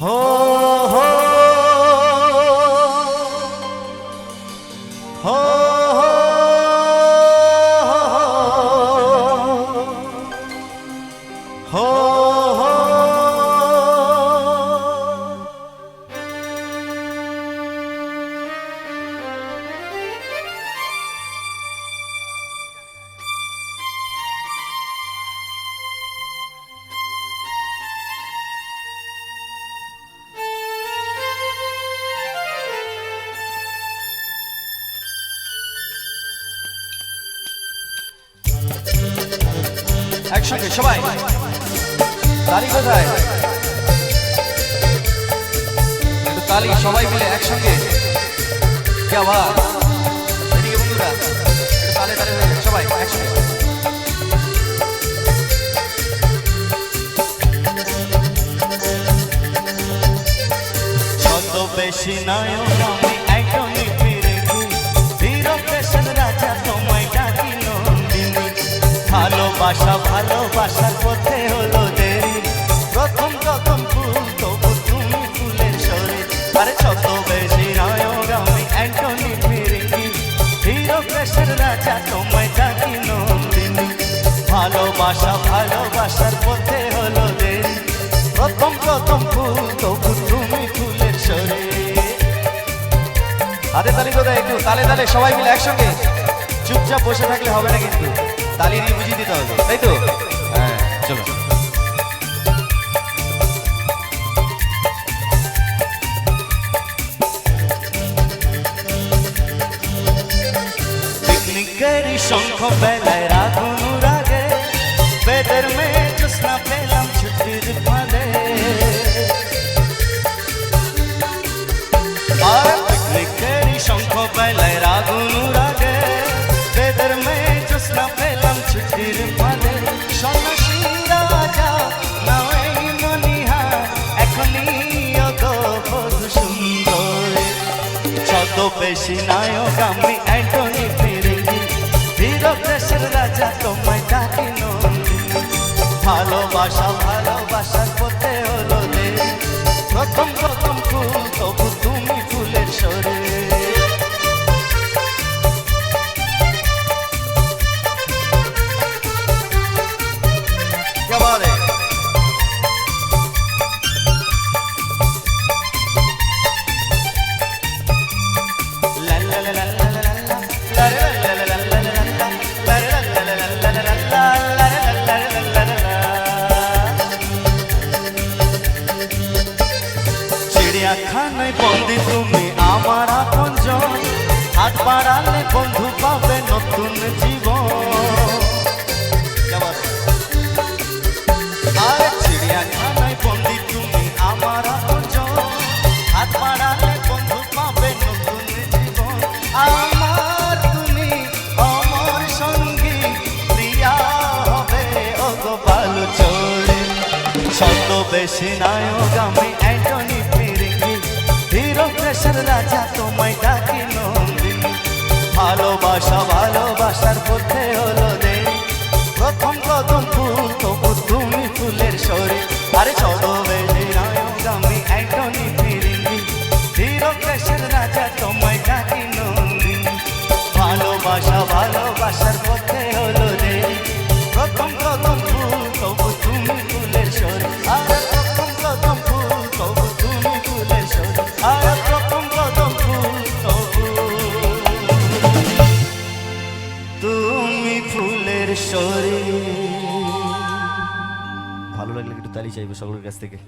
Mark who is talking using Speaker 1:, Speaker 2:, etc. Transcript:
Speaker 1: home.
Speaker 2: একসঙ্গে সবাই। তালি কোথায়? তালি, সবাই মিলে একসঙ্গে। বন্ধুরা তালে তালে সবাই একসঙ্গে।
Speaker 1: বেশি নায়ক আমি একজনই ভালোবাসা, ভালোবাসার পথে হলো দেরি। প্রথম প্রথম ফুল, তবু তুমি ফুলের শরীর আরে যত বেশি নায়ক আমি একজনই ফিরেছি বীরকেশন রাজা, তোমায় ডাকি নন্দিনী। ভালোবাসা, ভালোবাসার পথে হলো দেরি। প্রথম প্রথম ফুল, তবু তুমি ফুলের শরীর
Speaker 2: হাতে তালি কোথায় একটু তালে তালে সবাই মিলে একসঙ্গে চুপচাপ বসে থাকলে হবে না কিন্তু। তালি দিয়ে বুঝিয়ে দিতে হবে। তাই তো? হ্যাঁ চলো।
Speaker 1: শঙ্খ বেলায় রাগুন পেশি নায়ক আমি এত যদি তুমি আমার আপন জন, হাত বাড়ালে বন্ধু পাবে নতুন জীবন। আর চিড়িয়াখানায় বন্দি তুমি আমার আপন জন, হাত বাড়ালে বন্ধু বেশি নায়ক আমি একজন প্রেশার রাজা তোমায় ডাকি নন্দিনী ভালোবাসা ভালোবাসার পথে হলো
Speaker 2: ভালো লাগলে একটু তালি চাইব সকলের কাছ থেকে।